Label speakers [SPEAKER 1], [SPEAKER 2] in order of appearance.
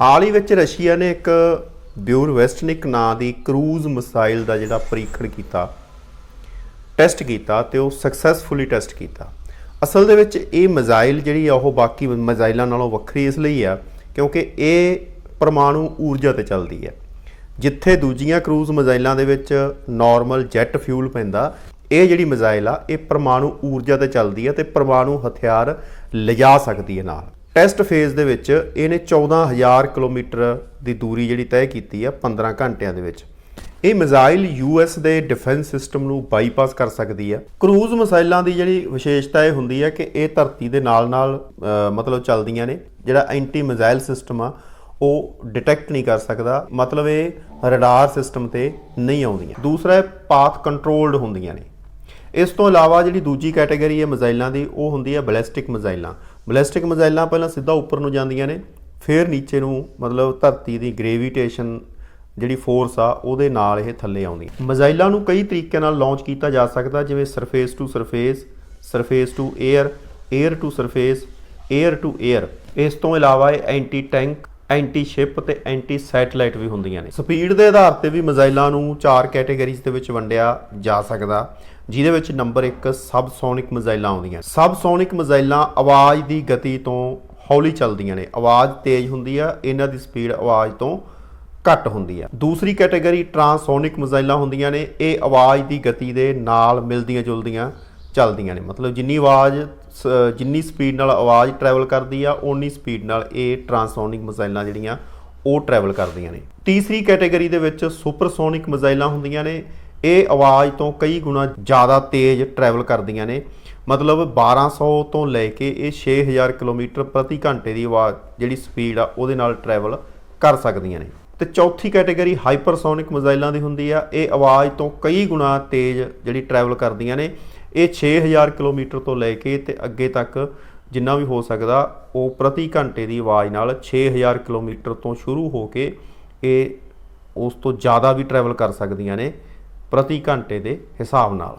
[SPEAKER 1] ਹਾਲ ਹੀ ਵਿੱਚ ਰਸ਼ੀਆ ਨੇ ਇੱਕ ਬਿਊਰਵੈਸਟਨਿਕ ਨਾਂ ਦੀ ਕਰੂਜ਼ ਮਿਸਾਈਲ ਦਾ ਜਿਹੜਾ ਪਰੀਖਣ ਕੀਤਾ, ਟੈਸਟ ਕੀਤਾ ਤੇ ਉਹ ਸਕਸੈਸਫੁਲੀ ਟੈਸਟ ਕੀਤਾ। ਅਸਲ ਦੇ ਵਿੱਚ ਇਹ ਮਿਜ਼ਾਈਲ ਜਿਹੜੀ ਆ, ਉਹ ਬਾਕੀ ਮਿਜ਼ਾਈਲਾਂ ਨਾਲੋਂ ਵੱਖਰੀ ਇਸ ਲਈ ਆ, ਕਿਉਂਕਿ ਇਹ ਪਰਮਾਣੂ ਊਰਜਾ ਤੇ ਚੱਲਦੀ ਹੈ ਜਿੱਥੇ ਦੂਜੀਆਂ ਕਰੂਜ਼ ਮਿਜ਼ਾਈਲਾਂ ਦੇ ਵਿੱਚ ਨਾਰਮਲ ਜੈਟ ਫਿਊਲ ਪੈਂਦਾ, ਇਹ ਜਿਹੜੀ ਮਿਜ਼ਾਈਲ ਆ, ਇਹ ਪਰਮਾਣੂ ਊਰਜਾ ਤੇ ਚੱਲਦੀ ਹੈ ਤੇ ਪਰਮਾਣੂ ਹਥਿਆਰ ਲਿਜਾ ਸਕਦੀ ਹੈ ਨਾਲ। ਟੈਸਟ ਫੇਜ਼ ਦੇ ਵਿੱਚ ਇਹਨੇ 14000 ਕਿਲੋਮੀਟਰ ਦੀ ਦੂਰੀ ਜਿਹੜੀ ਤੈਅ ਕੀਤੀ ਆ 15 ਘੰਟਿਆਂ ਦੇ ਵਿੱਚ। ਇਹ ਮਿਜ਼ਾਈਲ ਯੂਐਸ ਦੇ ਡਿਫੈਂਸ ਸਿਸਟਮ ਨੂੰ ਬਾਈਪਾਸ ਕਰ ਸਕਦੀ ਹੈ ਕਰੂਜ਼ ਮਿਸਾਈਲਾਂ ਦੀ ਜਿਹੜੀ ਵਿਸ਼ੇਸ਼ਤਾ ਇਹ ਹੁੰਦੀ ਹੈ ਕਿ ਇਹ ਧਰਤੀ ਦੇ ਨਾਲ-ਨਾਲ ਮਤਲਬ ਚੱਲਦੀਆਂ ਨੇ। ਜਿਹੜਾ ਐਂਟੀ ਮਿਜ਼ਾਈਲ ਸਿਸਟਮ ਆ, ਉਹ ਡਿਟੈਕਟ ਨਹੀਂ ਕਰ ਸਕਦਾ। ਮਤਲਬ ਇਹ ਰਡਾਰ ਸਿਸਟਮ ਤੇ ਨਹੀਂ ਆਉਂਦੀਆਂ। ਦੂਸਰਾ ਪਾਥ ਕੰਟਰੋਲਡ ਹੁੰਦੀਆਂ ਨੇ। ਇਸ ਤੋਂ ਇਲਾਵਾ ਜਿਹੜੀ ਦੂਜੀ ਕੈਟਾਗਰੀ ਹੈ ਮਿਜ਼ਾਈਲਾਂ ਦੀ, ਉਹ ਹੁੰਦੀ ਹੈ ਬੈਲਿਸਟਿਕ ਮਿਜ਼ਾਈਲਾਂ। ਬਲਿਸਟਿਕ ਮਿਜ਼ਾਈਲਾਂ ਪਹਿਲਾਂ ਸਿੱਧਾ ਉੱਪਰ ਨੂੰ ਜਾਂਦੀਆਂ ਨੇ, ਫਿਰ ਨੀਚੇ ਨੂੰ ਮਤਲਬ ਧਰਤੀ ਦੀ ਗ੍ਰੈਵਿਟੇਸ਼ਨ ਜਿਹੜੀ ਫੋਰਸ ਆ, ਉਹਦੇ ਨਾਲ ਇਹ ਥੱਲੇ ਆਉਂਦੀ ਮਿਜ਼ਾਈਲਾਂ ਨੂੰ ਕਈ ਤਰੀਕਿਆਂ ਨਾਲ ਲਾਂਚ ਕੀਤਾ ਜਾ ਸਕਦਾ, ਜਿਵੇਂ surface to surface surface to air air to surface air to air ਇਸ ਤੋਂ ਇਲਾਵਾ ਇਹ ਐਂਟੀ ਟੈਂਕ ਐਂਟੀ ਸ਼ਿਪ ਤੇ ਐਂਟੀ ਸੈਟਲਾਈਟ ਵੀ ਹੁੰਦੀਆਂ ਨੇ। ਸਪੀਡ ਦੇ ਆਧਾਰ ਤੇ ਵੀ ਮਿਜ਼ਾਈਲਾਂ ਨੂੰ ਚਾਰ ਕੈਟੇਗਰੀਜ਼ ਦੇ ਵਿੱਚ ਵੰਡਿਆ ਜਾ ਸਕਦਾ, ਜਿਹਦੇ ਵਿੱਚ ਨੰਬਰ 1 ਸਬਸੋਨਿਕ ਮਿਜ਼ਾਈਲਾਂ ਆਉਂਦੀਆਂ। ਸਬਸੋਨਿਕ ਮਿਜ਼ਾਈਲਾਂ ਆਵਾਜ਼ ਦੀ ਗਤੀ ਤੋਂ ਹੌਲੀ ਚੱਲਦੀਆਂ ਨੇ। ਆਵਾਜ਼ ਤੇਜ਼ ਹੁੰਦੀ ਆ, ਇਹਨਾਂ ਦੀ ਸਪੀਡ ਆਵਾਜ਼ ਤੋਂ ਘੱਟ ਹੁੰਦੀ ਆ। ਦੂਸਰੀ ਕੈਟਾਗਰੀ ਟਰਾਂਸੋਨਿਕ ਮਿਜ਼ਾਈਲਾਂ ਹੁੰਦੀਆਂ ਨੇ, ਇਹ ਆਵਾਜ਼ ਦੀ ਗਤੀ ਦੇ ਨਾਲ ਮਿਲਦੀਆਂ ਜੁਲਦੀਆਂ ਚੱਲਦੀਆਂ ਨੇ। ਮਤਲਬ ਜਿੰਨੀ ਆਵਾਜ਼, ਸ- ਜਿੰਨੀ ਸਪੀਡ ਨਾਲ ਆਵਾਜ਼ ਟਰੈਵਲ ਕਰਦੀ ਆ, ਓਨੀ ਸਪੀਡ ਨਾਲ ਇਹ ਟਰਾਂਸੋਨਿਕ ਮਿਜ਼ਾਈਲਾਂ ਜਿਹੜੀਆਂ, ਉਹ ਟਰੈਵਲ ਕਰਦੀਆਂ ਨੇ। ਤੀਸਰੀ ਕੈਟਾਗਰੀ ਦੇ ਵਿੱਚ ਸੁਪਰਸੋਨਿਕ ਮਿਜ਼ਾਈਲਾਂ ਹੁੰਦੀਆਂ ਨੇ। ਇਹ ਆਵਾਜ਼ ਤੋਂ ਕਈ ਗੁਣਾ ਜ਼ਿਆਦਾ ਤੇਜ਼ ਟਰੈਵਲ ਕਰਦੀਆਂ ਨੇ। ਮਤਲਬ 1200 ਤੋਂ ਲੈ ਕੇ ਇਹ 6000 ਕਿਲੋਮੀਟਰ ਪ੍ਰਤੀ ਘੰਟੇ ਦੀ ਆਵਾਜ਼, ਜਿਹੜੀ ਸਪੀਡ ਆ, ਉਹਦੇ ਨਾਲ ਟਰੈਵਲ ਕਰ ਸਕਦੀਆਂ ਨੇ। ਤੇ ਚੌਥੀ ਕੈਟਾਗਰੀ ਹਾਈਪਰਸੋਨਿਕ ਮਿਜ਼ਾਈਲਾਂ ਦੀ ਹੁੰਦੀ ਆ। ਇਹ ਆਵਾਜ਼ ਤੋਂ ਕਈ ਗੁਣਾ ਤੇਜ਼ ਜਿਹੜੀ ਟਰੈਵਲ ਕਰਦੀਆਂ ਨੇ। ਇਹ 6000 ਕਿਲੋਮੀਟਰ ਤੋਂ ਲੈ ਕੇ ਤੇ ਅੱਗੇ ਤੱਕ ਜਿੰਨਾ ਵੀ ਹੋ ਸਕਦਾ, ਉਹ ਪ੍ਰਤੀ ਘੰਟੇ ਦੀ ਆਵਾਜ਼ ਨਾਲ 6000 ਕਿਲੋਮੀਟਰ ਤੋਂ ਸ਼ੁਰੂ ਹੋ ਕੇ ਇਹ ਉਸ ਤੋਂ ਜ਼ਿਆਦਾ ਵੀ ਟਰੈਵਲ ਕਰ ਸਕਦੀਆਂ ਨੇ ਪ੍ਰਤੀ ਘੰਟੇ ਦੇ ਹਿਸਾਬ ਨਾਲ।